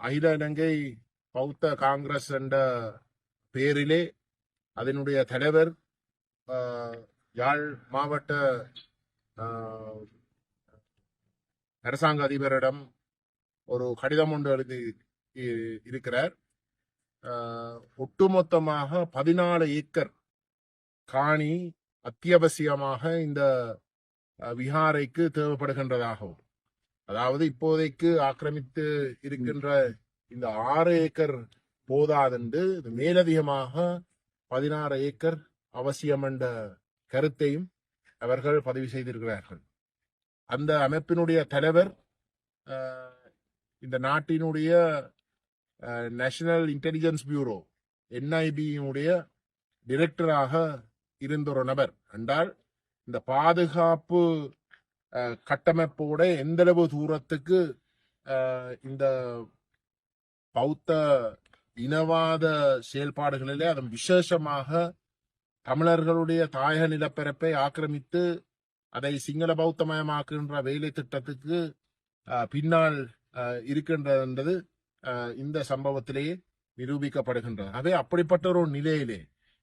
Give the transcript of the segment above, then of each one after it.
அகில இலங்கை பௌத்த காங்கிரஸ் என்ற பேரிலே அதனுடைய தலைவர் யாழ் மாவட்ட அரசாங்க அதிபரிடம் ஒரு கடிதம் ஒன்று எழுதி இ- இருக்கிறார் ஒட்டுமொத்தமாக பதினாலு ஏக்கர் காணி அத்தியாவசியமாக இந்த விஹாரைக்கு தேவைப்படுகின்றதாகவும் அதாவது இப்போதைக்கு ஆக்கிரமித்து இருக்கின்ற இந்த ஆறு ஏக்கர் போதாதென்று இது மேலதிகமாக பதினாறு ஏக்கர் அவசியம் என்ற கருத்தையும் அவர்கள் பதிவு செய்திருக்கிறார்கள். அந்த அமைப்பினுடைய தலைவர் இந்த நாட்டினுடைய நேஷனல் இன்டெலிஜென்ஸ் பியூரோ என்ஐபியினுடைய டிரெக்டராக இருந்த ஒரு நபர். என்றால் இந்த பாதுகாப்பு கட்டமைப்போட எந்தளவு தூரத்துக்கு இந்த பௌத்த இனவாத செயல்பாடுகளிலே அதன் விசேஷமாக தமிழர்களுடைய தாயக நிலப்பரப்பை ஆக்கிரமித்து அதை சிங்கள பௌத்தமயமாக்குகின்ற வேலை திட்டத்துக்கு பின்னால் இருக்கின்றது இந்த சம்பவத்திலேயே நிரூபிக்கப்படுகின்றது. அதே அப்படிப்பட்ட ஒரு நிலையிலே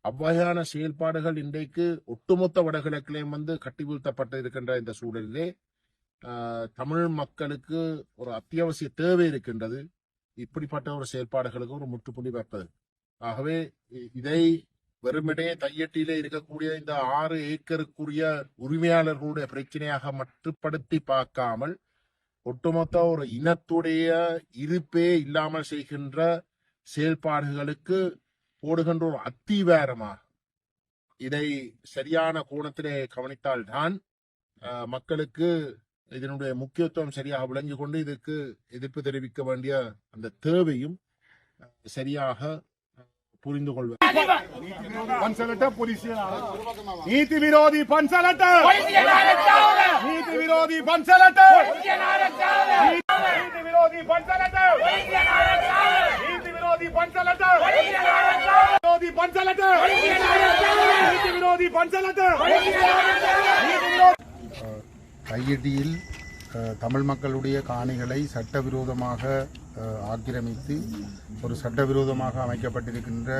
அவ்வகையான செயல்பாடுகள் இன்றைக்கு ஒட்டுமொத்த வடகிழக்கிலையும் வந்து கட்டி வீழ்த்தப்பட்டு இருக்கின்ற இந்த சூழலிலே தமிழ் மக்களுக்கு ஒரு அத்தியாவசிய தேவை இருக்கின்றது. இப்படிப்பட்ட ஒரு செயல்பாடுகளுக்கு ஒரு முற்றுப்புள்ளி வைப்பது. ஆகவே இதை வெறுமனே தையட்டியிலே இருக்கக்கூடிய இந்த ஆறு ஏக்கருக்குரிய உரிமையாளர்களுடைய பிரச்சனையாக மட்டுப்படுத்தி பார்க்காமல் ஒட்டுமொத்த ஒரு இனத்துடைய இருப்பே இல்லாமல் செய்கின்ற செயல்பாடுகளுக்கு போடுகின்ற ஒரு அத்தீவாரமாக இதை சரியான கோணத்திலே கவனித்தால்தான் மக்களுக்கு இதனுடைய முக்கியத்துவம் சரியாக விளங்கி கொண்டு இதுக்கு எதிர்ப்பு தெரிவிக்க வேண்டிய அந்த தேவையும் சரியாக புரிந்து கொள்வது. நீதி விரோதி பன்சலட்ட. நீதி விரோதி பன்சலட்ட. விரோதி பஞ்சலட்டு! நீதி விரோதி பஞ்சலட்டு கையடியில் தமிழ் மக்களுடைய காணிகளை சட்டவிரோதமாக ஆக்கிரமித்து ஒரு சட்டவிரோதமாக அமைக்கப்பட்டிருக்கின்ற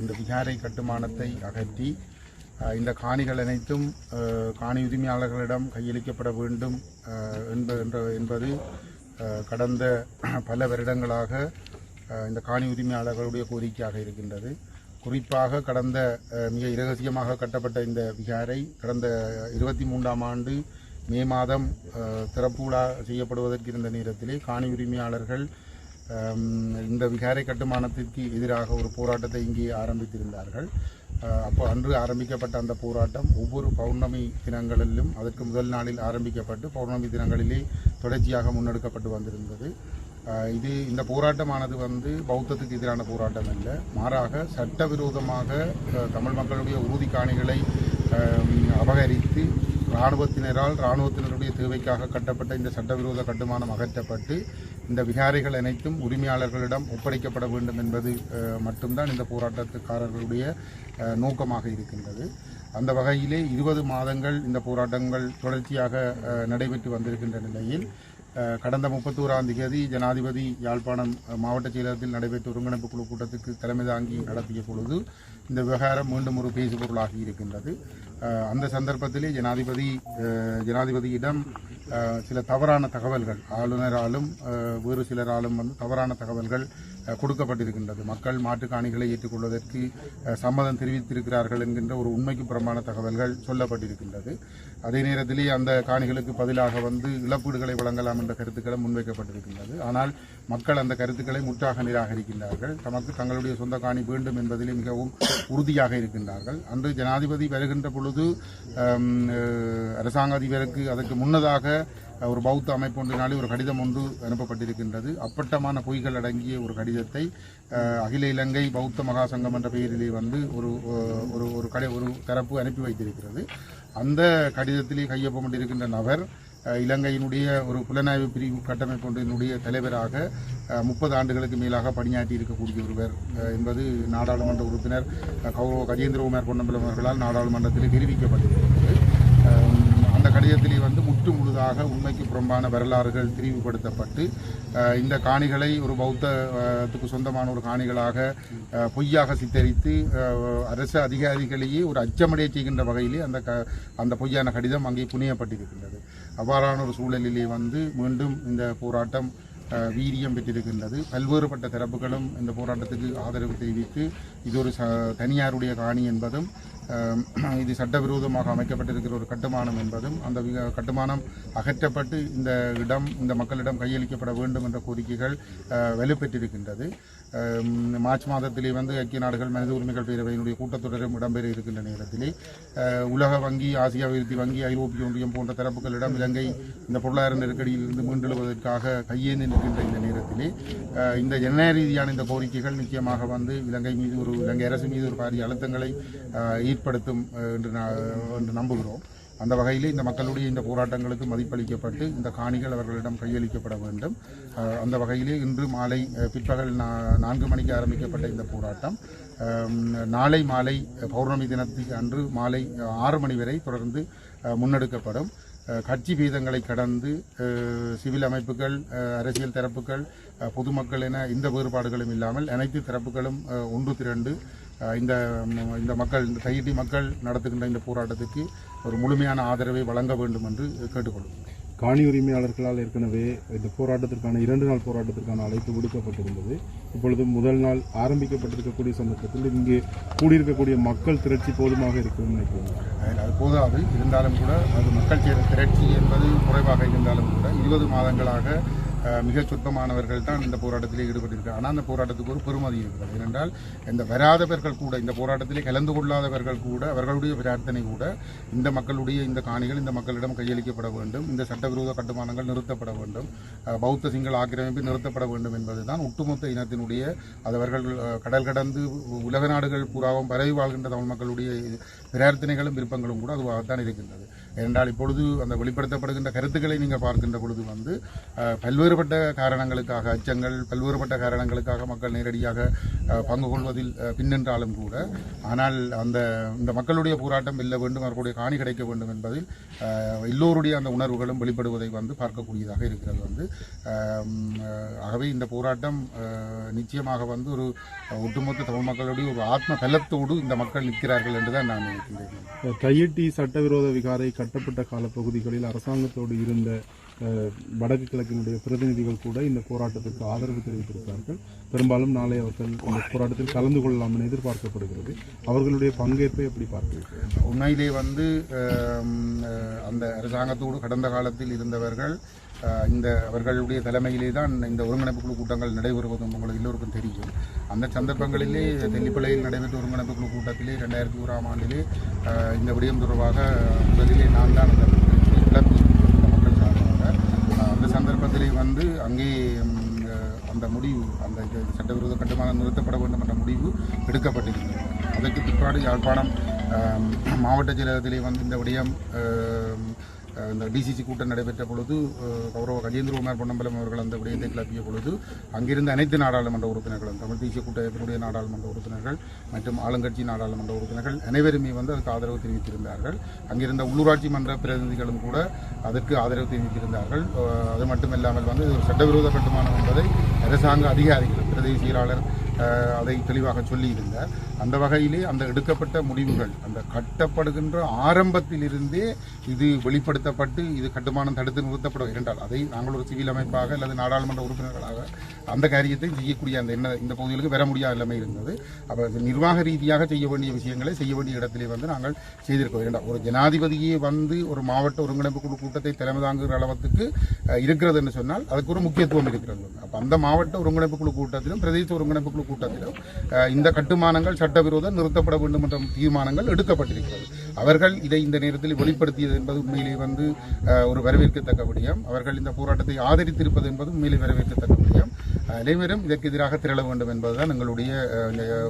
இந்த விகாரை கட்டுமானத்தை அகற்றி இந்த காணிகள் அனைத்தும் காணி உரிமையாளர்களிடம் கையளிக்கப்பட வேண்டும் என்பது கடந்த பல வருடங்களாக இந்த காணி உரிமையாளர்களுடைய கோரிக்கையாக இருக்கின்றது. குறிப்பாக கடந்த மிக இரகசியமாக கட்டப்பட்ட இந்த விகாரை கடந்த இருபத்தி மூன்றாம் ஆண்டு மே மாதம் திறப்பூடா திறப்பு விழா செய்யப்படுவதற்கு இருந்த நேரத்திலே காணி உரிமையாளர்கள் இந்த விகாரை கட்டுமானத்திற்கு எதிராக ஒரு போராட்டத்தை இங்கே ஆரம்பித்திருந்தார்கள். அப்போ அன்று ஆரம்பிக்கப்பட்ட அந்த போராட்டம் ஒவ்வொரு பௌர்ணமி தினங்களிலும் அதற்கு முதல் நாளில் ஆரம்பிக்கப்பட்டு பௌர்ணமி தினங்களிலே தொடர்ச்சியாக முன்னெடுக்கப்பட்டு வந்திருந்தது. இது இந்த போராட்டமானது வந்து பௌத்தத்துக்கு எதிரான போராட்டம் இல்லை மாறாக சட்டவிரோதமாக தமிழ் மக்களுடைய உறுதி காணிகளை அபகரித்து இராணுவத்தினரால் இராணுவத்தினருடைய தேவைக்காக கட்டப்பட்ட இந்த சட்டவிரோத கட்டுமானம் அகற்றப்பட்டு இந்த விகாரிகள் அனைத்தும் உரிமையாளர்களிடம் ஒப்படைக்கப்பட வேண்டும் என்பது மட்டும்தான் இந்த போராட்டத்துக்காரர்களுடைய நோக்கமாக இருக்கின்றது. அந்த வகையிலே இருபது மாதங்கள் இந்த போராட்டங்கள் தொடர்ச்சியாக நடைபெற்று வந்திருக்கின்ற நிலையில் கடந்த முப்பத்தோராம் தேதி ஜனாதிபதி யாழ்ப்பாணம் மாவட்ட செயலகத்தில் நடைபெற்ற ஒருங்கிணைப்பு குழு கூட்டத்துக்கு தலைமை தாங்கி நடத்திய பொழுது இந்த விவகாரம் மீண்டும் ஒரு பேசுபொருளாகி இருக்கின்றது. அந்த சந்தர்ப்பத்திலே ஜனாதிபதி ஜனாதிபதியிடம் சில தவறான தகவல்கள் ஆளுநராலும் வேறு சிலராலும் வந்து தவறான தகவல்கள் கொடுக்கப்பட்டிருக்கின்றது. மக்கள் மாட்டுக் காணிகளை ஏற்றுக்கொள்வதற்கு சம்மதம் தெரிவித்திருக்கிறார்கள் என்கின்ற ஒரு உண்மைக்கு புறமான தகவல்கள் சொல்லப்பட்டிருக்கின்றது. அதே நேரத்திலே அந்த காணிகளுக்கு பதிலாக வந்து இழப்பீடுகளை வழங்கலாம் என்ற கருத்துக்களும் முன்வைக்கப்பட்டிருக்கின்றது. ஆனால் மக்கள் அந்த கருத்துக்களை முற்றாக நிராகரிக்கின்றார்கள். தமக்கு தங்களுடைய சொந்த காணி வேண்டும் என்பதிலே மிகவும் உறுதியாக இருக்கின்றார்கள். அன்று ஜனாதிபதி வருகின்ற பொழுது அரசாங்க அதிபருக்கு அதற்கு முன்னதாக ஒரு பௌத்த அமைப்பு ஒன்றினாலே ஒரு கடிதம் ஒன்று அனுப்பப்பட்டிருக்கின்றது. அப்பட்டமான பொய்கள் அடங்கிய ஒரு கடிதத்தை அகில இலங்கை பௌத்த மகாசங்கம் என்ற பெயரிலே வந்து ஒரு ஒரு ஒரு கடை ஒரு தரப்பு அனுப்பி வைத்திருக்கிறது. அந்த கடிதத்திலே கையொப்பமிட்டிருக்கின்ற நபர் இலங்கையினுடைய ஒரு புலனாய்வு பிரிவு கட்டமைப்பொன்றினுடைய தலைவராக முப்பது ஆண்டுகளுக்கு மேலாக பணியாற்றி இருக்கக்கூடிய ஒருவர் என்பது நாடாளுமன்ற உறுப்பினர் கௌரவ கஜேந்திரகுமார் பொன்னம்பலம் அவர்களால் நாடாளுமன்றத்தில் தெரிவிக்கப்பட்டிருக்கிறது. அஹ், வந்து முற்று முழுதாக உண்மைக்கு புறம்பான வரலாறுகள் திரிவுபடுத்தப்பட்டு இந்த காணிகளை ஒரு பௌத்தத்துக்கு சொந்தமான ஒரு காணிகளாக பொய்யாக சித்தரித்து அரசு அதிகாரிகளையே ஒரு அச்சமடைய செய்கின்ற வகையிலே அந்த க அந்த பொய்யான கடிதம் அங்கே புனையப்பட்டிருக்கின்றது. அவ்வாறான ஒரு சூழலிலே வந்து மீண்டும் இந்த போராட்டம் வீரியம் பெற்றிருக்கின்றது. பல்வேறுபட்ட தரப்புகளும் இந்த போராட்டத்துக்கு ஆதரவு தெரிவித்து இது ஒரு ச தனியாருடைய காணி என்பதும் இது சட்டவிரோதமாக அமைக்கப்பட்டிருக்கிற ஒரு கட்டுமானம் என்பதும் அந்த கட்டுமானம் அகற்றப்பட்டு இந்த இடம் இந்த மக்களிடம் கையளிக்கப்பட வேண்டும் என்ற கோரிக்கைகள் அஹ், வலுப்பெற்றிருக்கின்றது. மார்ச் மாதத்திலே வந்து ஐக்கிய நாடுகள் மனித உரிமைகள் பேரவையினுடைய கூட்டத்தொடரும் இடம்பெற இருக்கின்ற நேரத்திலே உலக வங்கி ஆசிய அபிவிருத்தி வங்கி ஐரோப்பிய ஒன்றியம் போன்ற தரப்புகளிடம் இலங்கை இந்த பொருளாதார நெருக்கடியிலிருந்து மீண்டெழுவதற்காக கையேந்தி நிற்கின்ற இந்த நேரத்திலே இந்த ஜனநாயக ரீதியான இந்த கோரிக்கைகள் நிச்சயமாக வந்து இலங்கை மீது ஒரு இலங்கை அரசு மீது ஒரு பாரிய அழுத்தங்களை ஏற்படுத்தும் என்று என்று நம்புகிறோம். அந்த வகையில் இந்த மக்களுடைய இந்த போராட்டங்களுக்கு மதிப்பளிக்கப்பட்டு இந்த காணிகள் அவர்களிடம் கையளிக்கப்பட வேண்டும். அந்த வகையிலே இன்று மாலை பிற்பகல் நா- நான்கு மணிக்கு ஆரம்பிக்கப்பட்ட இந்த போராட்டம். நாளை மாலை பௌர்ணமி தினத்துக்கு அன்று மாலை ஆறு மணி வரை தொடர்ந்து முன்னெடுக்கப்படும். கட்சி வீதங்களை கடந்து சிவில் அமைப்புகள் அரசியல் தரப்புகள் பொதுமக்கள் என இந்த வேறுபாடுகளும் இல்லாமல் அனைத்து தரப்புகளும் ஒன்று திரண்டு இந்த இந்த மக்கள் இந்த தையிட்டி மக்கள் நடத்துகின்ற இந்த போராட்டத்துக்கு ஒரு முழுமையான ஆதரவை வழங்க வேண்டும் என்று கேட்டுக்கொள்கிறோம் காணி உரிமையாளர்களால் ஏற்கனவே இந்த போராட்டத்திற்கான இரண்டு நாள் போராட்டத்திற்கான அழைப்பு விடுக்கப்பட்டிருந்தது. இப்பொழுது முதல் நாள் ஆரம்பிக்கப்பட்டிருக்கக்கூடிய சந்தர்ப்பத்தில் இங்கே கூடியிருக்கக்கூடிய மக்கள் திரட்சி போதுமாக இருக்கும்னு நினைக்கிறேன். அது போதாது. இருந்தாலும் கூட அது மக்கள் திரட்சி என்பது குறைவாக இருந்தாலும் கூட இருபது மாதங்களாக மிக சொற்பமானவர்கள் தான் இந்த போராட்டத்திலே ஈடுபட்டிருக்கிறார். ஆனால் அந்த போராட்டத்துக்கு ஒரு பெருமதி இருக்கிறது. ஏனென்றால் இந்த வராதவர்கள் கூட இந்த போராட்டத்திலே கலந்து கொள்ளாதவர்கள் கூட அவர்களுடைய பிரார்த்தனை கூட இந்த மக்களுடைய இந்த காணிகள் இந்த மக்களிடம் கையளிக்கப்பட வேண்டும். இந்த சட்டவிரோத கட்டுமானங்கள் நிறுத்தப்பட வேண்டும். பௌத்த சிங்கள ஆக்கிரமிப்பு நிறுத்தப்பட வேண்டும் என்பதுதான் ஒட்டுமொத்த இனத்தினுடைய அது அவர்கள் கடல் கடந்து உலக நாடுகள் பூராவும் பரவி வாழ்கின்ற தமிழ் மக்களுடைய பிரார்த்தனைகளும் விருப்பங்களும் கூட அதுவாகத்தான் இருக்கின்றது. ஏனென்றால் இப்பொழுது அந்த வெளிப்படுத்தப்படுகின்ற கருத்துக்களை நீங்கள் பார்க்கின்ற பொழுது வந்து பல்வேறுபட்ட காரணங்களுக்காக அச்சங்கள் பல்வேறுபட்ட காரணங்களுக்காக மக்கள் நேரடியாக பங்கு கொள்வதில் பின்னென்றாலும் கூட ஆனால் அந்த இந்த மக்களுடைய போராட்டம் வெல்ல வேண்டும் அவர்களுடைய காணி கிடைக்க வேண்டும் என்பதில் எல்லோருடைய அந்த உணர்வுகளும் வெளிப்படுவதை வந்து பார்க்கக்கூடியதாக இருக்கிறது வந்து ஆகவே இந்த போராட்டம் நிச்சயமாக வந்து ஒரு ஒட்டுமொத்த தமிழ் மக்களுடைய ஒரு ஆத்ம பலத்தோடு இந்த மக்கள் நிற்கிறார்கள் என்று தான் நான் நினைக்கின்றேன் தையிட்டி சட்டவிரோத விகாரை கட்டப்பட்ட காலப்பகுதிகளில் அரசாங்கத்தோடு இருந்த அஹ், வடக்கு கிழக்கினுடைய பிரதிநிதிகள் கூட இந்த போராட்டத்திற்கு ஆதரவு தெரிவித்திருக்கிறார்கள். பெரும்பாலும் நாளை அவர்கள் இந்த போராட்டத்தில் கலந்து கொள்ளலாம் என எதிர்பார்க்கப்படுகிறது. அவர்களுடைய பங்கேற்பை எப்படி பார்க்கிறீர்கள்? உண்மையிலே வந்து அந்த அரசாங்கத்தோடு கடந்த காலத்தில் இருந்தவர்கள் இந்த அவர்களுடைய தலைமையிலே தான் இந்த ஒருங்கிணைப்பு குழு கூட்டங்கள் நடைபெறுவதும் உங்களுக்கு எல்லோருக்கும் தெரியும். அந்த சந்தர்ப்பங்களிலே தெல்லிப்பிள்ளையில் நடைபெற்ற ஒருங்கிணைப்பு குழு கூட்டத்திலே ரெண்டாயிரத்தி ஓராம் ஆண்டிலே இந்த விடயம் தொடர்பாக முதலிலே நான் தான் அந்த மக்கள் சார்பாக அந்த சந்தர்ப்பத்திலே வந்து அங்கே அந்த முடிவு அந்த சட்டவிரோத கட்டுமானம் நிறுத்தப்பட வேண்டும் என்ற முடிவு எடுக்கப்பட்டிருக்கிறது அதற்கு பிற்பாடு யாழ்ப்பாணம் மாவட்ட செயலகத்திலே வந்து இந்த விடயம் அந்த இந்த டிசிசி கூட்டம் நடைபெற்ற பொழுது கௌரவ கஜேந்திரகுமார் பொன்னம்பலம் அவர்கள் அந்த விடயத்தை கிளப்பிய பொழுது அங்கிருந்த அனைத்து நாடாளுமன்ற உறுப்பினர்களும் தமிழ் தேசிய கூட்டத்தினுடைய நாடாளுமன்ற உறுப்பினர்கள் மற்றும் ஆளுங்கட்சி நாடாளுமன்ற உறுப்பினர்கள் அனைவருமே வந்து அதுக்கு ஆதரவு தெரிவித்திருந்தார்கள். அங்கிருந்த உள்ளூராட்சி மன்ற பிரதிநிதிகளும் கூட அதற்கு ஆதரவு தெரிவித்திருந்தார்கள். அது மட்டுமில்லாமல் வந்து சட்டவிரோத கட்டுமானம் என்பதை அரசாங்க அதிகாரிகள் பிரதேச செயலாளர் அதை தெளிவாக சொல்லியிருந்தார் அந்த வகையிலே அந்த எடுக்கப்பட்ட முடிவுகள் அந்த கட்டப்படுகின்ற ஆரம்பத்திலிருந்தே இது வெளிப்படுத்தப்பட்டு இது கட்டுமானம் தடுத்து நிறுத்தப்படும் என்றால் அதை நாங்கள் ஒரு சிவில் அமைப்பாக அல்லது நாடாளுமன்ற உறுப்பினர்களாக அந்த காரியத்தை செய்யக்கூடிய அந்த என்ன இந்த பகுதிகளுக்கு வர முடியாத நிலைமை இருந்தது. அப்போ நிர்வாக ரீதியாக செய்ய வேண்டிய விஷயங்களை செய்ய வேண்டிய இடத்திலே வந்து நாங்கள் செய்திருக்கோம். வேண்டாம் ஒரு ஜனாதிபதியே வந்து ஒரு மாவட்ட ஒருங்கிணைப்பு குழு கூட்டத்தை தலைமை தாங்குகிற அளவுக்கு இருக்கிறதுன்னு இருக்கிறது சொன்னால் அதுக்கு ஒரு முக்கியத்துவம் இருக்கிறது. அப்போ அந்த மாவட்ட ஒருங்கிணைப்பு குழு கூட்டத்திலும் பிரதேச ஒருங்கிணைப்பு குழு கூட்டத்திலும் இந்த கட்டுமானங்கள் சட்டவிரோதம் நிறுத்தப்பட வேண்டும் என்ற தீர்மானங்கள் எடுக்கப்பட்டிருக்கிறது. அவர்கள் இதை இந்த நேரத்தில் வெளிப்படுத்தியது என்பது உண்மையிலே வந்து அஹ், ஒரு வரவேற்கத்தக்க விடயம். அவர்கள் இந்த போராட்டத்தை ஆதரித்திருப்பது என்பது உண்மையிலே வரவேற்கத்தக்க விடயம். அனைவரும் இதற்கு எதிராக திரள வேண்டும் என்பதுதான் எங்களுடைய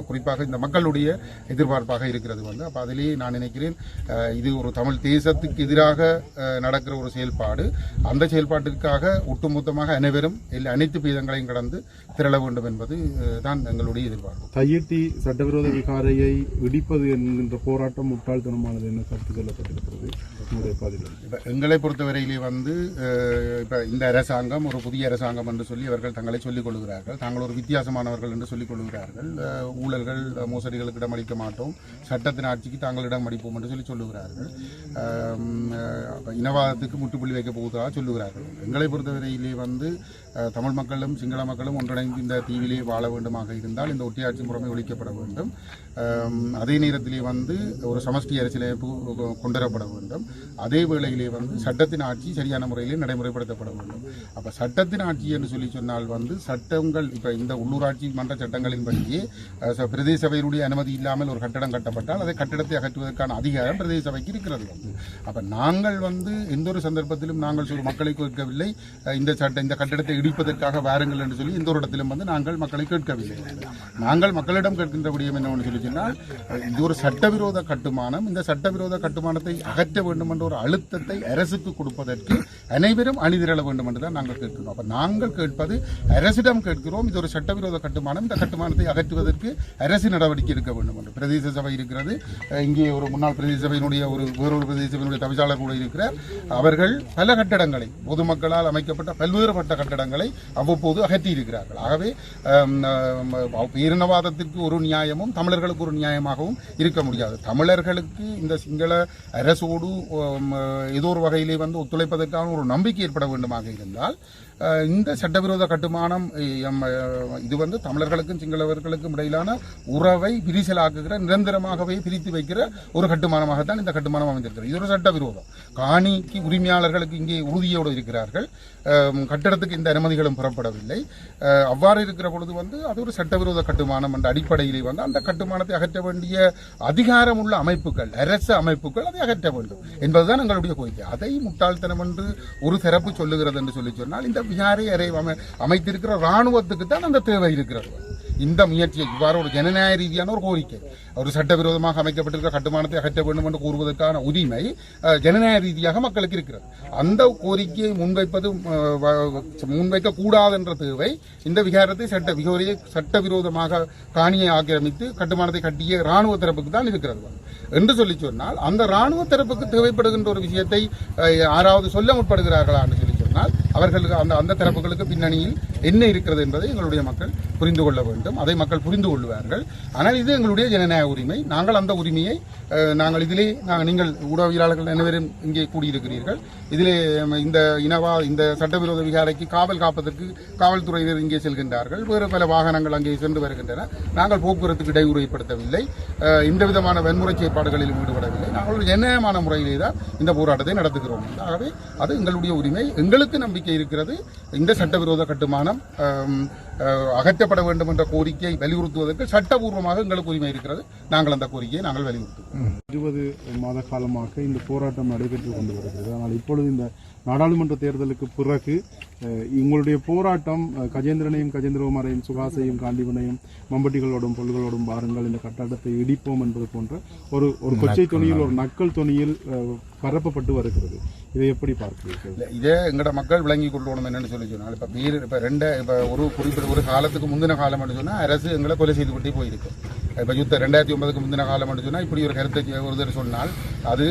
குறிப்பாக இந்த மக்களுடைய எதிர்பார்ப்பாக இருக்கிறது வந்து. அப்போ அதிலே நான் நினைக்கிறேன் இது ஒரு தமிழ் தேசத்துக்கு எதிராக நடக்கிற ஒரு செயல்பாடு. அந்த செயல்பாட்டிற்காக ஒட்டுமொத்தமாக அனைவரும் எல்லா- அனைத்து பீதங்களையும் கடந்து திரள வேண்டும் என்பது தான் எங்களுடைய எதிர்பார்ப்பு. தையிட்டி சட்டவிரோத விகாரையை இடிப்பது என்கின்ற போராட்டம் முட்டாள்தனமானது என்ன கருத்து இப்ப எங்களை பொறுத்தவரையிலே வந்து இப்ப இந்த அரசாங்கம் ஒரு புதிய அரசாங்கம் என்று சொல்லி அவர்கள் தங்களை சொல்லிக் கொள்கிறார்கள் தாங்கள் ஒரு வித்தியாசமானவர்கள் என்று சொல்லிக் கொள்கிறார்கள் ஊழல்கள் மோசடிகளுக்கு இடமளிக்க மாட்டோம். சட்டத்தின் ஆட்சிக்கு தாங்கள் இடம் என்று சொல்லி சொல்லுகிறார்கள். இனவாதத்துக்கு முற்றுப்புள்ளி வைக்க போவதாக சொல்லுகிறார்கள். எங்களை பொறுத்தவரையிலே வந்து தமிழ் மக்களும் சிங்கள மக்களும் ஒன்றிணைந்து இந்த தீவிலே வாழ வேண்டுமாக இருந்தால் இந்த ஒட்டியாட்சி முறைமை ஒழிக்கப்பட வேண்டும். அதே நேரத்திலே வந்து ஒரு சமஷ்டி அரசியலமைப்பு கொண்டுவரப்பட வேண்டும். அதே வேளையிலே வந்து சட்டத்தின் ஆட்சி சரியான முறையிலே நடைமுறைப்படுத்தப்பட வேண்டும். அப்போ சட்டத்தின் ஆட்சி என்று சொல்லி சொன்னால் வந்து சட்டங்கள் இப்போ இந்த உள்ளூராட்சி மன்ற சட்டங்களின்படியே ச- பிரதேச சபையினுடைய அனுமதி இல்லாமல் ஒரு கட்டடம் கட்டப்பட்டால் அதை கட்டடத்தை அகற்றுவதற்கான அதிகாரம் பிரதேச சபைக்கு இருக்கிறது வந்து. அப்போ நாங்கள் வந்து எந்த ஒரு சந்தர்ப்பத்திலும் நாங்கள் ஒரு மக்களை கேட்கவில்லை. இந்த சட்ட இந்த கட்டடத்தை பிடிப்பதற்காக வாருங்கள் என்று சொல்லி எந்த ஒரு இடத்திலும் வந்து நாங்கள் மக்களை கேட்கவில்லை. நாங்கள் மக்களிடம் கேட்கின்ற விடயம் என்னவென்று சொல்லி சொன்னால் இது ஒரு சட்டவிரோத கட்டுமானம். இந்த சட்டவிரோத கட்டுமானத்தை அகற்ற வேண்டும் என்ற ஒரு அழுத்தத்தை அரசுக்கு கொடுப்பதற்கு அனைவரும் அணிதிரள வேண்டும் என்று தான் நாங்கள் கேட்கிறோம். அப்போ நாங்கள் கேட்பது அரசிடம் கேட்கிறோம். இது ஒரு சட்டவிரோத கட்டுமானம். இந்த கட்டுமானத்தை அகற்றுவதற்கு அரசு நடவடிக்கை எடுக்க வேண்டும் என்று. பிரதேச சபை இருக்கிறது. இங்கே ஒரு முன்னாள் பிரதேச சபையினுடைய ஒரு வேறொரு பிரதேச சபையினுடைய தவிசாளர் கூட இருக்கிறார். அவர்கள் பல கட்டடங்களை பொதுமக்களால் அமைக்கப்பட்ட பல்வேறுபட்ட கட்டடங்கள் அவ்வப்போது அகற்றியிருக்கிறார்கள். ஆகவே பேரினவாதத்திற்கு ஒரு நியாயமும் தமிழர்களுக்கு ஒரு நியாயமாகவும் இருக்க முடியாது. தமிழர்களுக்கு இந்த சிங்கள அரசோடு ஏதோ ஒரு வகையிலே வந்து ஒத்துழைப்பதற்கான ஒரு நம்பிக்கை ஏற்பட வேண்டுமாக இருந்தால் இந்த சட்டவிரோத கட்டுமானம் இது வந்து தமிழர்களுக்கும் சிங்களவர்களுக்கும் இடையிலான உறவை விரிசலாக்குகிற நிரந்தரமாகவே பிரித்து வைக்கிற ஒரு கட்டுமானமாகத்தான் இந்த கட்டுமானம் அமைந்திருக்கிறது. இது ஒரு சட்டவிரோதம். காணிக்கு உரிமையாளர்களுக்கு இங்கே உறுதியோடு இருக்கிறார்கள். கட்டடத்துக்கு இந்த அனுமதிகளும் புறப்படவில்லை. அவ்வாறு இருக்கிற பொழுது வந்து அது ஒரு சட்டவிரோத கட்டுமானம் என்ற அடிப்படையிலே வந்து அந்த கட்டுமானத்தை அகற்ற வேண்டிய அதிகாரம் உள்ள அமைப்புகள் அரசு அமைப்புகள் அதை அகற்ற வேண்டும் என்பதுதான் எங்களுடைய கோரிக்கை. அதை முட்டாள்தனம் என்று ஒரு தரப்பு சொல்லுகிறது என்று சொல்லி சொன்னால் இந்த விகாரை அறை அமை- அமைத்திருக்கிற இராணுவத்துக்கு தான் அந்த தேவை இருக்கிறது. இந்த முயற்சியை இவ்வாறு ஒரு ஜனநாயக ரீதியான ஒரு கோரிக்கை. ஒரு சட்டவிரோதமாக அமைக்கப்பட்டிருக்கிற கட்டுமானத்தை அகற்ற வேண்டும் என்று கூறுவதற்கான உரிமை ஜனநாயக ரீதியாக மக்களுக்கு இருக்கிறது. அந்த கோரிக்கையை முன்வைப்பது முன்வைக்க கூடாது என்ற தேவை இந்த விகாரத்தை சட்ட விகாரியை சட்டவிரோதமாக காணியை ஆக்கிரமித்து கட்டுமானத்தை கட்டிய ராணுவ தரப்புக்கு தான் இருக்கிறது. என்று சொல்லி சொன்னால் அந்த ராணுவ தரப்புக்கு தேவைப்படுகின்ற ஒரு விஷயத்தை யாராவது சொல்ல முற்படுகிறார்களா என்று சொல்லி சொன்னால் அவர்களுக்கு அந்த அந்த தரப்புகளுக்கு பின்னணியில் என்ன இருக்கிறது என்பதை எங்களுடைய மக்கள் புரிந்து கொள்ள வேண்டும். அதை மக்கள் புரிந்து கொள்வார்கள். ஆனால் இது எங்களுடைய ஜனநாயக உரிமை. நாங்கள் அந்த உரிமையை நாங்கள் இதிலே நாங்கள் நீங்கள் ஊடகவியலாளர்கள் அனைவரும் இங்கே கூடியிருக்கிறீர்கள். இதிலே இந்த இனவா இந்த சட்டவிரோத விகாரைக்கு காவல் காப்பதற்கு காவல்துறையினர் இங்கே செல்கின்றார்கள். வேறு பல வாகனங்கள் அங்கே சென்று வருகின்றன. நாங்கள் போக்குவரத்துக்கு இடையூறு ஏற்படுத்தவில்லை எந்த விதமான வன்முறை செயற்பாடுகளிலும் ஈடுபடவில்லை. நாங்கள் ஒரு ஜனநாயகமான முறையிலே தான் இந்த போராட்டத்தை நடத்துகிறோம். ஆகவே அது எங்களுடைய உரிமை. எங்களுக்கு நம்பிக்கை இருக்கிறது. இந்த சட்டவிரோத கட்டுமானம் அகற்றப்பட வேண்டும் என்ற கோரிக்கையை வலியுறுத்துவதற்கு சட்டபூர்வமாக எங்களுக்கு உரிமை இருக்கிறது. நாங்கள் அந்த கோரிக்கையை நாங்கள் வலியுறுத்துவோம். இருபது மாத காலமாக இந்த போராட்டம் நடைபெற்று கொண்டு வருகிறது. ஆனால் இப்பொழுது இந்த நாடாளுமன்ற தேர்தலுக்கு பிறகு உங்களுடைய போராட்டம் கஜேந்திரனையும் கஜேந்திரகுமாரையும் சுகாசையும் காண்டிவனையும் மம்பட்டிகளோடும் பொருள்களோடும் பாருங்கள் இந்த கட்டடத்தை இடிப்போம் என்பது போன்ற ஒரு ஒரு கொச்சை துணியில் ஒரு நக்கல் துணியில் பரப்பப்பட்டு வருகிறது. இதை எப்படி பார்க்கிறீர்கள்? இல்ல, இதே எங்கட மக்கள் விளங்கி கொள்ளணும் என்னன்னு சொல்லி சொன்னால் இப்ப பேர் இப்ப ரெண்டு இப்ப ஒரு குறிப்பிட்ட ஒரு காலத்துக்கு முந்தின காலம் சொன்னா அரசு எங்களை கொலை செய்து கொண்டே போயிருக்கு. இப்ப யுத்த ரெண்டாயிரத்தி ஒன்பதுக்கு முந்தின காலம் சொன்னா இப்படி ஒரு கருத்தை ஒருத்தர் சொன்னால் அது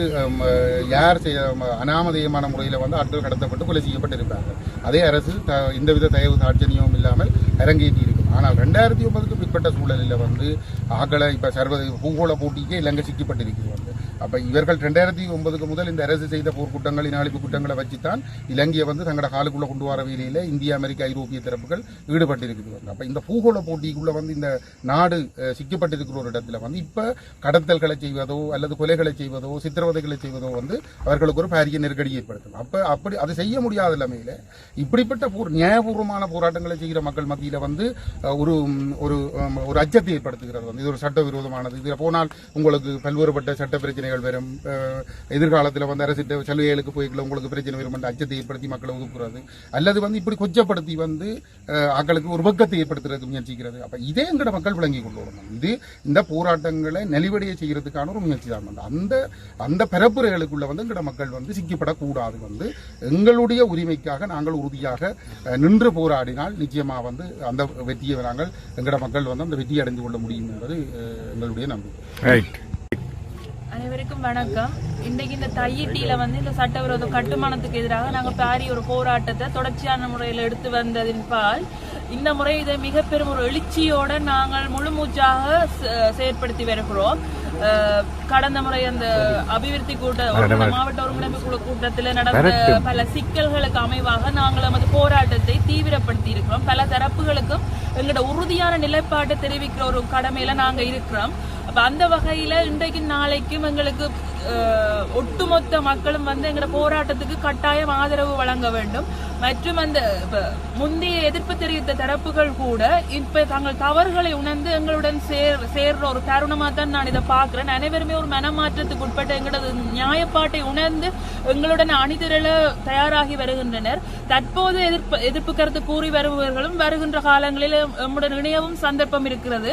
யார் செய்ய அனாமதேயமான முறையில் வந்து ஆட்கள் கடத்தப்பட்டு கொலை செய்யப்பட்டிருப்பாங்க அதே அரசு த- எந்தவித தயவு தாட்சணியமும் இல்லாமல் அரங்கேற்றி இருக்கும் ஆனால் ரெண்டாயிரத்தி ஒன்பதுக்கு பிற்பட்ட சூழலில் வந்து ஆக்களை இப்போ சர்வதேச பூகோள போட்டிக்கே இலங்கை சிக்கப்பட்டிருக்கிறது. வந்து அப்ப இவர்கள் ரெண்டாயிரத்தி ஒன்பதுக்கு முதல் இந்த அரசு செய்த போர்க்குற்றங்கள் இனாளிப்பு குற்றங்களை வச்சுத்தான் இலங்கையை வந்து தங்களோட காலுக்குள்ள கொண்டு வர வேலையில் இந்திய அமெரிக்க ஐரோப்பிய தரப்புகள் ஈடுபட்டிருக்குது அப்போ இந்த பூகோள போட்டிக்குள்ளே வந்து இந்த நாடு சிக்கப்பட்டிருக்கிற ஒரு இடத்துல வந்து இப்போ கடத்தல்களை செய்வதோ அல்லது கொலைகளை செய்வதோ சித்திரவதைகளை செய்வதோ வந்து அவர்களுக்கு ஒரு பாரிய நெருக்கடி ஏற்படுத்தும். அப்போ அப்படி அது செய்ய முடியாத நிலைமையில இப்படிப்பட்ட போர் நியாயபூர்வமான போராட்டங்களை செய்கிற மக்கள் மத்தியில் வந்து ஒரு ஒரு ஒரு அச்சத்தை ஏற்படுத்துகிறது வந்து. இது ஒரு சட்டவிரோதமானது. இதில் போனால் உங்களுக்கு பல்வேறுபட்ட சட்ட பிரச்சனை பிரச்சனைகள் வரும். எதிர்காலத்தில் வந்து அரசிட்ட சலுகைகளுக்கு போய்க்கல உங்களுக்கு பிரச்சனை வரும் என்ற அச்சத்தை ஏற்படுத்தி மக்களை ஒதுக்குறது. அல்லது வந்து இப்படி கொச்சப்படுத்தி வந்து மக்களுக்கு ஒரு பக்கத்தை ஏற்படுத்துறதுக்கு முயற்சிக்கிறது. அப்போ இதே எங்கட மக்கள் விளங்கி கொண்டு வரணும் இது இந்த போராட்டங்களை நெளிவடைய செய்யறதுக்கான ஒரு முயற்சி தான். வந்து அந்த அந்த பரப்புரைகளுக்குள்ள வந்து எங்கட மக்கள் வந்து சிக்கிப்படக்கூடாது வந்து எங்களுடைய உரிமைக்காக நாங்கள் உறுதியாக நின்று போராடினால் நிச்சயமா வந்து அந்த வெற்றியை நாங்கள் எங்கட மக்கள் வந்து அந்த வெற்றியை அடைந்து கொள்ள முடியும் என்பது எங்களுடைய நம்பிக்கை. அனைவருக்கும் வணக்கம். இன்றைக்கு இந்த தையிட்டியில வந்து இந்த சட்டவிரோத கட்டுமானத்துக்கு எதிராக நாங்க பாரி ஒரு போராட்டத்தை தொடர்ச்சியான முறையில் எடுத்து வந்ததின் பால் இந்த முறை இதை மிக பெரும் ஒரு எழுச்சியோட நாங்கள் முழுமூச்சாக செயற்படுத்தி வருகிறோம். கடந்த முறை அந்த அபிவிருத்தி கூட்ட மாவட்ட ஒருங்கிணைப்பு குழு கூட்டத்தில் நடந்த பல சிக்கல்களுக்கு அமைவாக நாங்கள் நமது போராட்டத்தை தீவிரப்படுத்தி இருக்கிறோம் பல தரப்புகளுக்கும் எங்களோட உறுதியான நிலைப்பாட்டை தெரிவிக்கிற ஒரு கடமையில நாங்க இருக்கிறோம். அப்ப அந்த வகையில இன்றைக்கும் நாளைக்கும் எங்களுக்கு அஹ், ஒட்டுமொத்த மக்களும் வந்து எங்களோட போராட்டத்துக்கு கட்டாயம் ஆதரவு வழங்க வேண்டும். மற்றும் அந்த முந்தைய எதிர்ப்பு தெரிவித்த தரப்புகள் கூட இப்ப தங்கள் தவறுகளை உணர்ந்து எங்களுடன் சேர் சேர்ற ஒரு தருணமா தான் நான் இதை பாக்குறேன் அனைவருமே ஒரு மனமாற்றத்துக்கு உட்பட்ட எங்களது நியாயப்பாட்டை உணர்ந்து எங்களுடன் அணிதிரள தயாராகி வருகின்றனர். தற்போது எதிர்ப்பு எதிர்ப்பு கருத்து கூறி வருபவர்களும் வருகின்ற காலங்களில் எம்முடன் இணையவும் சந்தர்ப்பம் இருக்கிறது.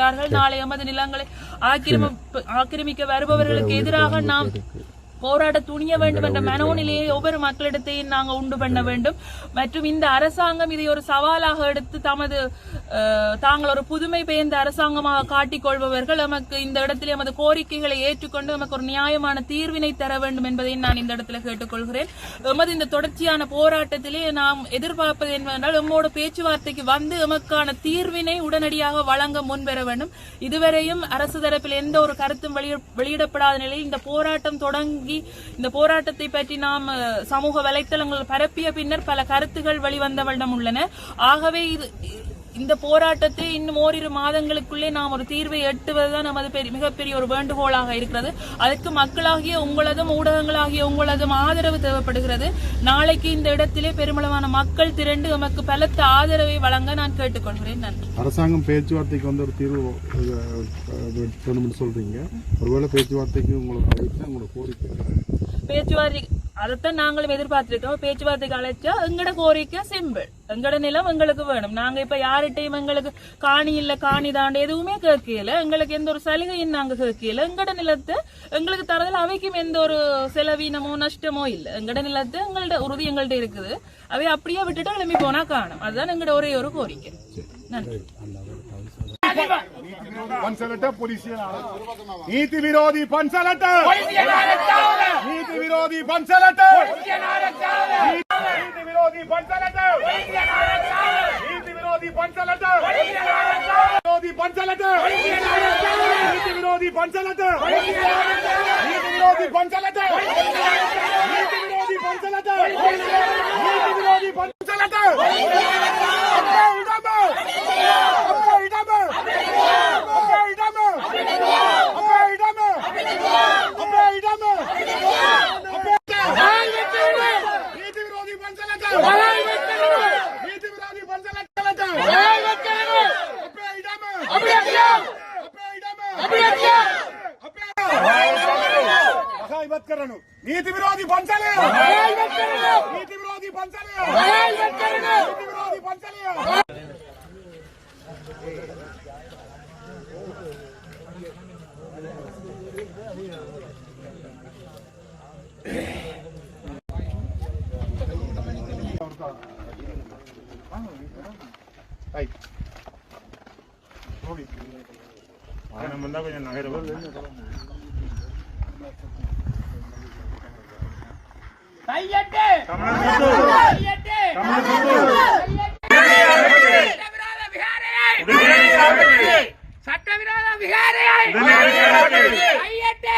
விட்டார்கள். நாளை எமது நிலங்களை ஆக்கிரமிப்பு ஆக்கிரமிக்க வருபவர்களுக்கு எதிராக நாம் போராட துணிய வேண்டும் என்ற மனோநிலையை ஒவ்வொரு மக்களிடத்தையும் நாங்கள் உண்டு பண்ண வேண்டும். மற்றும் இந்த அரசாங்கம் இதை ஒரு சவாலாக எடுத்து தமது தாங்கள் ஒரு புதுமை பெயர்ந்த அரசாங்கமாக காட்டிக் கொள்பவர்கள் நமக்கு இந்த இடத்திலே நமது கோரிக்கைகளை ஏற்றுக்கொண்டு நமக்கு ஒரு நியாயமான தீர்வினை தர வேண்டும் என்பதை நான் இந்த இடத்துல கேட்டுக்கொள்கிறேன். எமது இந்த தொடர்ச்சியான போராட்டத்திலே நாம் எதிர்பார்ப்பது என்னவென்றால் எம்மோட பேச்சுவார்த்தைக்கு வந்து எமக்கான தீர்வினை உடனடியாக வழங்க முன்வர வேண்டும். இதுவரையும் அரசு தரப்பில் எந்த ஒரு கருத்தும் வெளியிட- வெளியிடப்படாத நிலையில் இந்த போராட்டம் தொடங்கி இந்த போராட்டத்தை பற்றி நாம் சமூக வலைத்தளங்கள் பரப்பிய பின்னர் பல கருத்துகள் வெளிவந்த உள்ளன. ஆகவே இது இந்த போராட்டத்தை இன்னும் ஓரிரு மாதங்களுக்குள்ளே நாம் ஒரு தீர்வை எட்டுவதுதான் நமது பெரிய- மிகப்பெரிய ஒரு வேண்டுகோளாக இருக்கிறது. அதற்கு மக்களாகிய உங்களதும் ஊடகங்களாகிய உங்களதும் ஆதரவு தேவைப்படுகிறது. நாளைக்கு இந்த இடத்திலே பெருமளவான மக்கள் திரண்டு நமக்கு பலத்த ஆதரவை வழங்க நான் கேட்டுக்கொள்கிறேன். நன்றி. அரசாங்கம் பேச்சுவார்த்தைக்கு வந்து ஒரு தீர்வு சொல்றீங்க. ஒருவேளை பேச்சுவார்த்தைக்கு உங்களுக்கு கோரிக்கை. பேச்சுவார்த்தை அதைத்தான் நாங்களும் எதிர்பார்த்திருக்கோம். பேச்சுவார்த்தைக்கு அழைச்சா எங்கட கோரிக்கை சிம்பிள் எங்கட நிலம் எங்களுக்கு வேணும். நாங்க இப்ப யார்கிட்டயும் எங்களுக்கு காணி இல்ல காணி தாண்டு எதுவுமே கேட்கல. எங்களுக்கு எந்த ஒரு சலுகையும் நாங்க கேட்கல. எங்கட நிலத்தை எங்களுக்கு தரதுல அவைக்கும் எந்த ஒரு செலவீனமோ நஷ்டமோ இல்ல. எங்கட நிலத்தை எங்கள்ட உறுதி எங்கள்ட்ட இருக்குது. அவை அப்படியே விட்டுட்டு கிளம்பி போனா காணும். அதுதான் எங்கட ஒரே ஒரு கோரிக்கை. நன்றி. பன்சலட்ட நீதி விரோதி பன்சலட்ட நீதி விரோதி பன்சலட்ட நீதி விரோதி பன்சலட்ட நீதி விரோதி பன்சலட்ட விரோதி பன்சலட்ட நீதி விரோதி பன்சலட்ட நீதி விரோதி பன்சலட்ட நீதி விரோதி பன்சலட்ட நீதி விரோதி பன்சலட்ட சட்டவிரோத விகாரையை கையெட்டு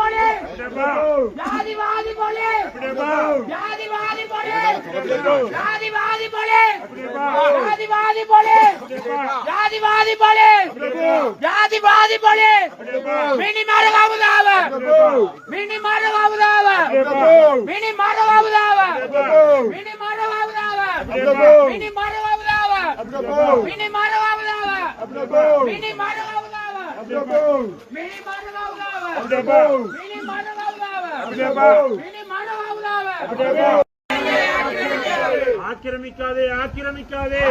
ஜாதிவாதி போலே. ஜாதிவாதி போலே. ஜாதிவாதி போலே. ஜாதிவாதி போலே. ஜாதிவாதி போலே. ஜாதிவாதி போலே. மினி மரகாவுதாவ. மினி மரகாவுதாவ. மினி மரகாவுதாவ. மினி மரகாவுதாவ. மினி மரகாவுதாவ. மினி மரகாவுதாவ. மினி மரகாவுதாவ. மினி மரகாவுதாவ. மினி மரகாவுதாவ ஆக்கிரமிக்காதே ஆக்கிரமிக்காதே.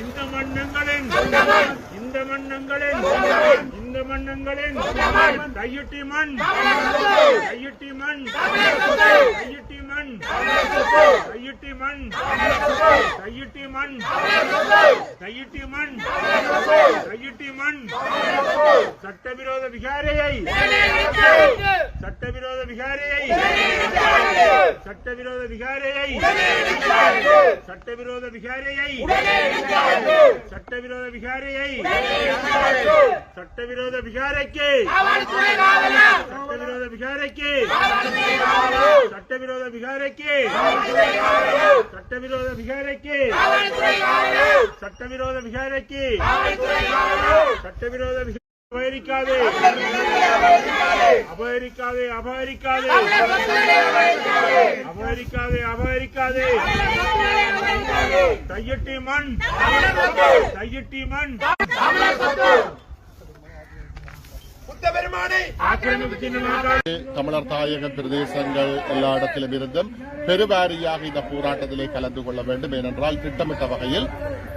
இந்த மண்ணங்களின் இந்த மண்ணங்களின் இந்த மண்ணங்களின் கையிட்டி மண். கையிட்டி மண். கையிட்டி மண். சட்டவிரோத விகாரையை. சட்டவிரோத விகாரையை. சட்டவிரோத விகாரையை. சட்டவிரோத விகாரையை. சட்டவிரோத விகாரையை. சட்டவிரோத விரோத விகாரைக்கு. சட்டவிரோத விகாரைக்கு. சட்டவிரோத விகாரைக்கு. சட்டவிரோத விகாரைக்கு. சட்டவிரோத விகாரைக்கு. சட்டவிரோத அபகரிக்காதே. அபகரிக்காதே அபகரிக்காதே. அபகரிக்காதே அபகரிக்காதே. கையட்டி மண். கையட்டி மண். ஆக்கிரமிப்பு சின்னமாக தமிழர் தாயக பிரதேசங்கள் எல்லா இடத்திலும் இருந்தும் பெருவாரியாக இந்த போராட்டத்திலே கலந்து கொள்ள வேண்டும். ஏனென்றால் திட்டமிட்ட வகையில்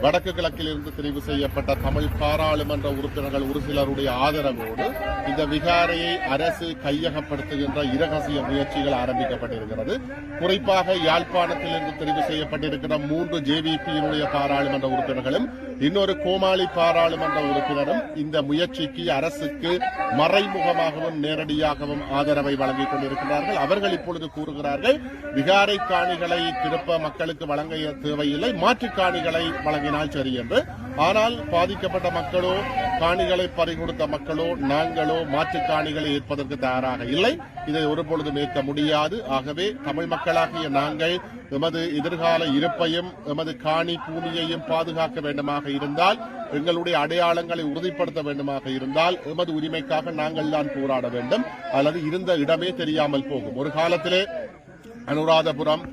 வடக்கு கிழக்கில் இருந்து தெரிவு செய்யப்பட்ட தமிழ் பாராளுமன்ற உறுப்பினர்கள் ஒரு சிலருடைய ஆதரவோடு இந்த விகாரையை அரசு கையகப்படுத்துகின்ற இரகசிய முயற்சிகள் ஆரம்பிக்கப்பட்டிருக்கிறது. குறிப்பாக யாழ்ப்பாணத்தில் இருந்து தெரிவு செய்யப்பட்டிருக்கிற மூன்று ஜேவிபியினுடைய பாராளுமன்ற உறுப்பினர்களும் இன்னொரு கோமாளி பாராளுமன்ற உறுப்பினரும் இந்த முயற்சிக்கு அரசுக்கு மறைமுகமாகவும் நேரடியாகவும் ஆதரவை வழங்கிக் கொண்டிருக்கிறார்கள் அவர்கள் இப்பொழுது கூறுகிறார்கள் விகாரை காணிகளை திருப்ப மக்களுக்கு வழங்க தேவையில்லை. மாற்றுக் காணிகளை வழங்கினால் சரி என்று. ஆனால் பாதிக்கப்பட்ட மக்களோ காணிகளை பறிகொடுத்த மக்களோ நாங்களோ மாற்றுக் காணிகளை ஏற்பதற்கு தயாராக இல்லை. இதை ஒருபொழுதும் ஏற்க முடியாது. ஆகவே தமிழ் மக்களாகிய நாங்கள் எமது எதிர்கால இருப்பையும் எமது காணி பூமியையும் பாதுகாக்க வேண்டுமாக இருந்தால் எங்களுடைய அடையாளங்களை உறுதிப்படுத்த வேண்டுமாக இருந்தால் எமது உரிமைக்காக நாங்கள் தான் போராட வேண்டும். அல்லது இருந்த இடமே தெரியாமல் போகும். ஒரு காலத்திலே அனுராதபுரம்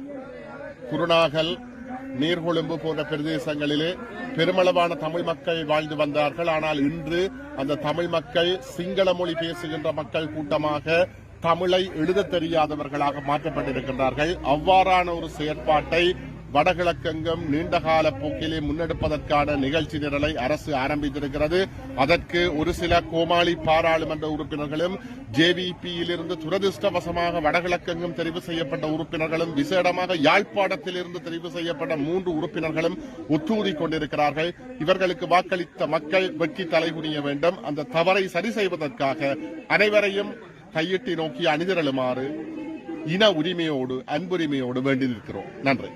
குருநாகல் நீர்கொழும்பு போன்ற பிரதேசங்களிலே பெருமளவான தமிழ் மக்கள் வாழ்ந்து வந்தார்கள். ஆனால் இன்று அந்த தமிழ் மக்கள் சிங்கள மொழி பேசுகின்ற மக்கள் கூட்டமாக தமிழை எழுதத் தெரியாதவர்களாக மாற்றப்பட்டிருக்கின்றார்கள். அவ்வாறான ஒரு செயற்பாட்டை வடகிழக்கெங்கும் நீண்டகால போக்கிலே முன்னெடுப்பதற்கான நிகழ்ச்சி நிரலை அரசு ஆரம்பித்திருக்கிறது. அதற்கு ஒரு சில கோமாளி பாராளுமன்ற உறுப்பினர்களும் ஜேவிபியிலிருந்து துரதிருஷ்டவசமாக வடகிழக்கெங்கும் தெரிவு செய்யப்பட்ட உறுப்பினர்களும் விசேடமாக யாழ்ப்பாணத்திலிருந்து தெரிவு செய்யப்பட்ட மூன்று உறுப்பினர்களும் ஒத்தூதிக் கொண்டிருக்கிறார்கள். இவர்களுக்கு வாக்களித்த மக்கள் வெற்றி தலைகுனிய வேண்டும். அந்த தவறை சரி செய்வதற்காக அனைவரையும் கையிட்டி நோக்கி அணிதிரளுமாறு இன உரிமையோடு அன்புரிமையோடு வேண்டி நிற்கிறோம் நன்றி.